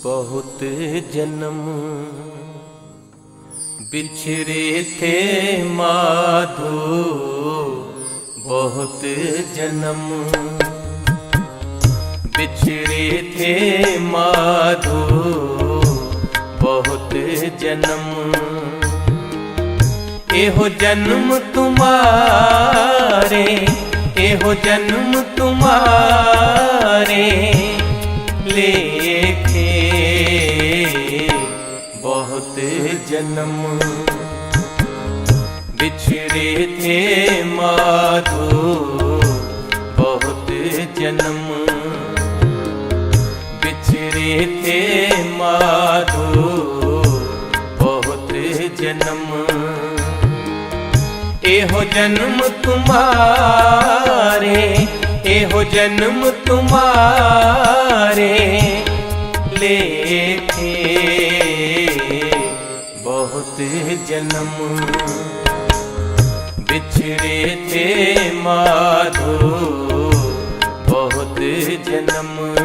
ਬਹੁਤ ਜਨਮ ਵਿਛੜੇ ਥੇ ਮਾਧੋ, ਬਹੁਤ ਜਨਮ ਵਿਛੜੇ ਥੇ ਮਾਧੋ, ਬਹੁਤ ਜਨਮ ਇਹੋ ਜਨਮ ਤੁਮਾਰੇ, ਇਹੋ ਜਨਮ ਤੁਮਾਰੇ। ਜਨਮ ਵਿਛੜੇ ਥੇ ਮਾਧੋ ਬਹੁਤ ਜਨਮ ਵਿਛੜੇ ਥੇ ਮਾਧੋ ਬਹੁਤ ਜਨਮ। ਇਹੋ ਜਨਮ ਤੁਮਾਰੇ, ਇਹੋ ਜਨਮ ਤੁਮਾਰੇ ਲੇਖੇ ਬਹੁਤ ਜਨਮ। ਵਿਛੜੇ ਤੇ ਮਾਧੋ ਬਹੁਤ ਜਨਮ।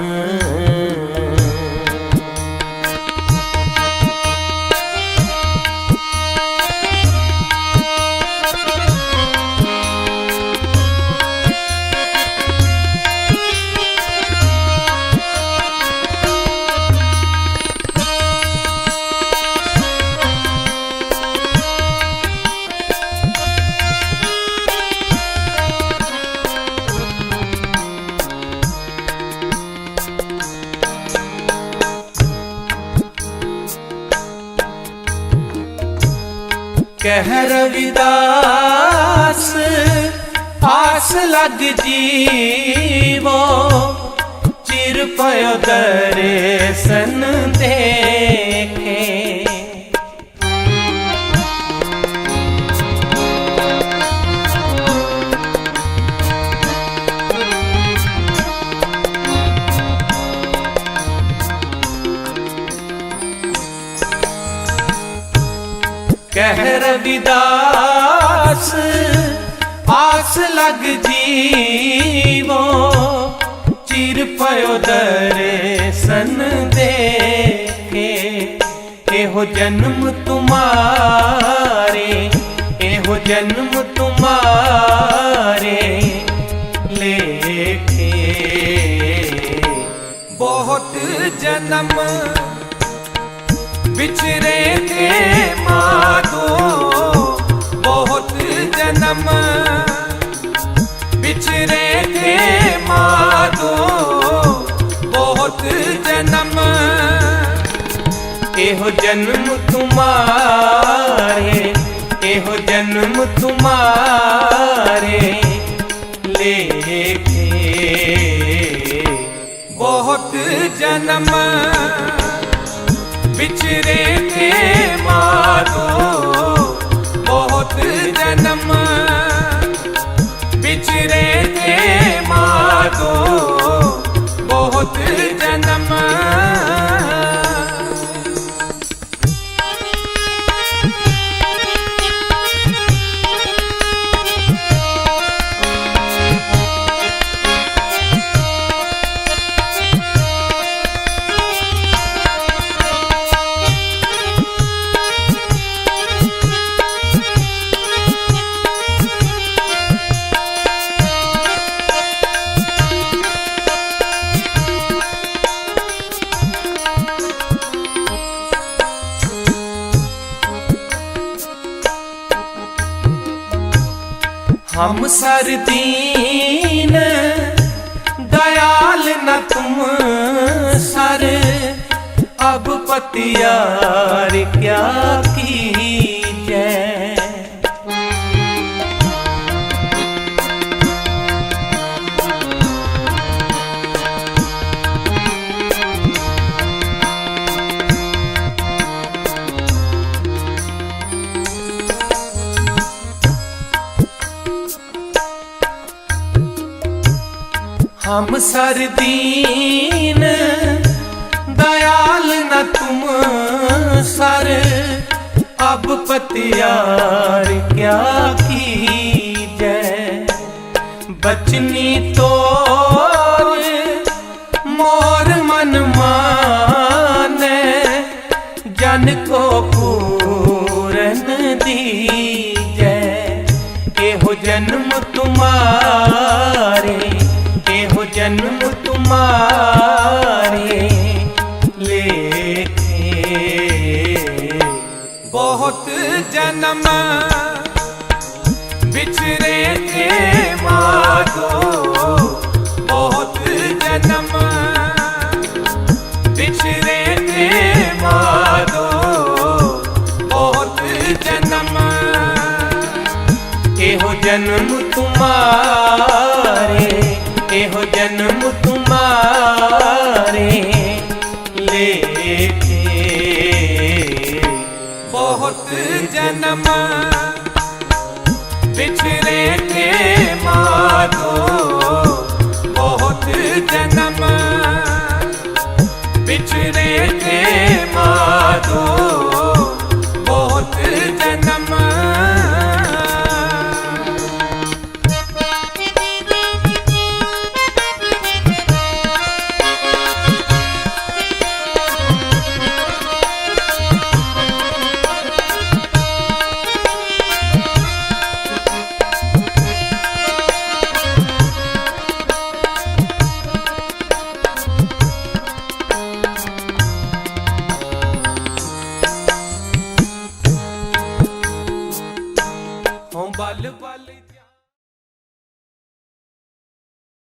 ਕਹਿ ਰਵਿਦਾਸ ਆਸ ਲੱਗ ਜੀਵੋ ਚਿਰ ਪਇਓ ਦਰੇਸਨ ਦੇਖੇ ਕਹਿ ਰਵਿਦਾਸ ਆਸ ਲੱਗ ਜੀਵੋ, ਚਿਰ ਪਇਓ ਦਰਸ਼ਨ ਦੇਖੇ। ਇਹੋ ਜਨਮ ਤੁਮਾਰੇ, ਇਹੋ ਜਨਮ ਤੁਮਾਰੇ ਲੇਖੇ। ਬਹੁਤ ਜਨਮ ਵਿਚਰੇ ਤੇ ਮਾਰ ਮਾਦੋ ਬਹੁਤ ਜਨਮ ਵਿਚਰੇ ਮਾਂ ਮਾਦੋ ਬਹੁਤ ਜਨਮ। ਇਹੋ ਜਨਮ ਤੁਮਾਰੇ, ਇਹੋ ਜਨਮ ਤੁਮਾਰੇ ਲੇਖੇ ਬਹੁਤ ਜਨਮ। ਵਿਚਰੇ ਥੇ ਮਾਦੋ ਹਮ ਸਰ ਦੀਨ ਦਇਆਲ ਨ ਤੁਮ ਸਰ। ਅਬ ਪਤਿਆਰ ਕਿਆ ਕੀ हम सर दीन दयाल न तुम सर अब पतियार क्या की जय बचनी तो मोर मन माने जन को पूरन दी जय एहो जन्म तुम्हारा ਇਹੋ ਜਨਮ ਤੁਮਾਰੇ ਲੇਖੇ। ਬਹੁਤ ਜਨਮ ਵਿਚਰੇ ਥੇ ਮਾਧੋ ਬਹੁਤ ਜਨਮ ਵਿਚਰੇ ਥੇ ਮਾਧੋ ਬਹੁਤ ਜਨਮ ਇਹੋ ਜਨਮ ਤੁਮਾਰੇ ਇਹੋ ਜਨਮ ਤੁਮਾਰੇ ਲੇਖੇ। ਬਹੁਤ ਜਨਮਾਂ